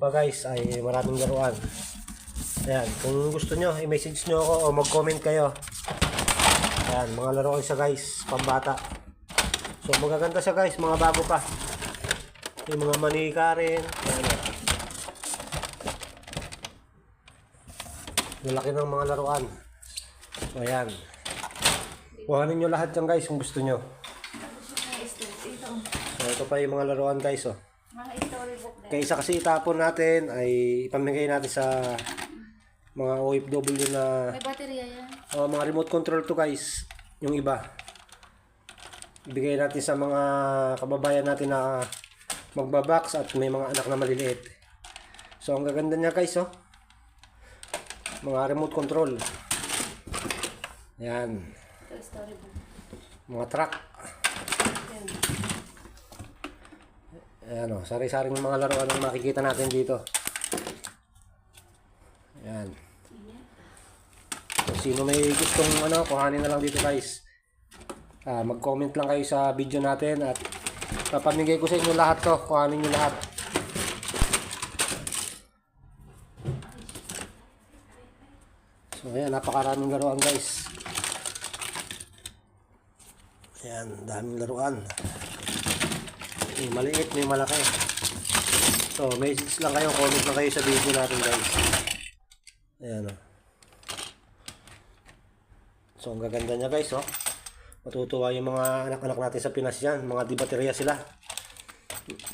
pa guys ay maraming laruan. Ayan, kung gusto nyo, i-message nyo ako o mag-comment kayo. Ayan, mga laruan siya guys, pambata. So magaganda siya guys, mga bago pa. Yung mga manika rin. Ayan. Lalaki ng mga laruan. So ayan. Kuhanin nyo lahat yan guys kung gusto nyo. Ito, So ito pa yung mga laruan guys oh. Kaysa kasi itapon natin ay ipamigay natin sa mga OFW na May baterya yan. oh, mga remote control to guys. Yung iba. Ibigay natin sa mga kababayan natin na magbabox at may mga anak na maliliit. So ang gaganda niya guys oh. Mga remote control. Yan. Ito, storybook. Mga truck. Yan. Ayan o, sari-saring mga laruan ang makikita natin dito. Ayan. Sino may gustong ano, kuhanin na lang dito guys. Ah, mag-comment lang kayo sa video natin at papamigay ko sa inyo lahat to. Kuhanin nyo lahat. So ayan, napakaraming laruan guys. Ayan, daming laruan. May maliit, may malaki. So, message lang kayo, comment lang kayo sa video natin guys. Ayan o. So, ang gaganda niya guys oh. Matutuwa yung mga anak-anak natin sa Pinas yan. Mga di sila.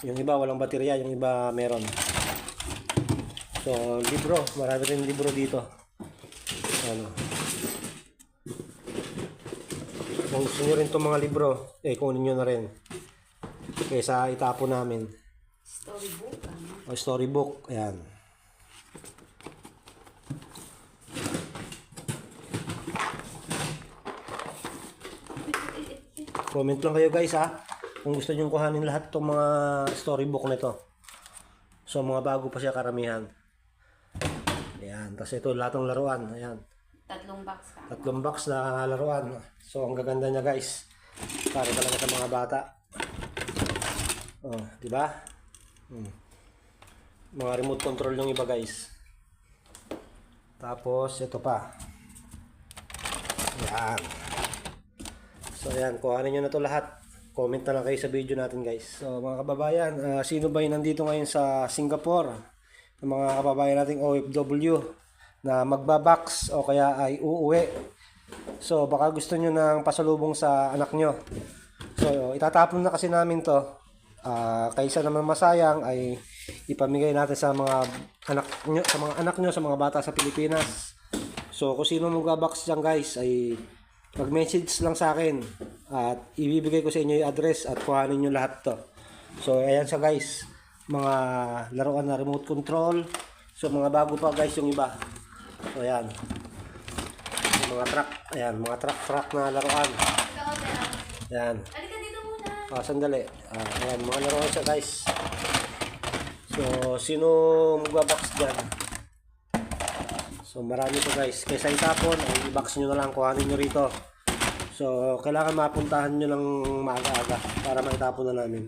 Yung iba walang baterya, yung iba meron. So, libro. Marami rin libro dito. Ano. Kung gusto nyo rin itong mga libro, eh kunin nyo na rin. Kaysa itapon namin. Storybook. Ano? O storybook. Ayan. Comment lang kayo guys ha. Kung gusto nyo kuhanin lahat itong mga storybook nito. So mga bago pa siya karamihan. Ayan. Tapos ito lahat ng laruan. Ayan. Tatlong box ka. Tatlong box na laruan. So ang gaganda niya guys. Para talaga sa mga bata. Oh, di ba? Hmm. Mga remote control yung iba guys. Tapos ito pa. Yan. So ayan, kuhanin nyo na to lahat. Comment na lang kayo sa video natin guys. So mga kababayan, ah, sino ba yung nandito ngayon sa Singapore? Yung mga kababayan nating OFW na magbabox o kaya ay uuwi. So baka gusto nyo ng pasalubong sa anak nyo. So itatapon na kasi namin to. Ah, kaysa naman masayang ay ipamigay natin sa mga anak nyo, sa mga anak nyo, sa mga bata sa Pilipinas. So kung sino magbabox dyan guys ay mag-message lang sa akin at ibibigay ko sa inyo yung address at kuhanin nyo lahat to. So ayan siya guys, mga laruan na remote control. So mga bago pa guys yung iba. So ayan. Yung mga truck, ayan, mga truck truck na laruan. Ayan. Ah, sandali. Ah, ayan, mga laruan siya guys. So, sino magbabox dyan? So, marami to guys. Kaysa itapon, i-box nyo na lang, kuhanin nyo rito. So, kailangan mapuntahan nyo ng maaga-aga para maitapon na namin.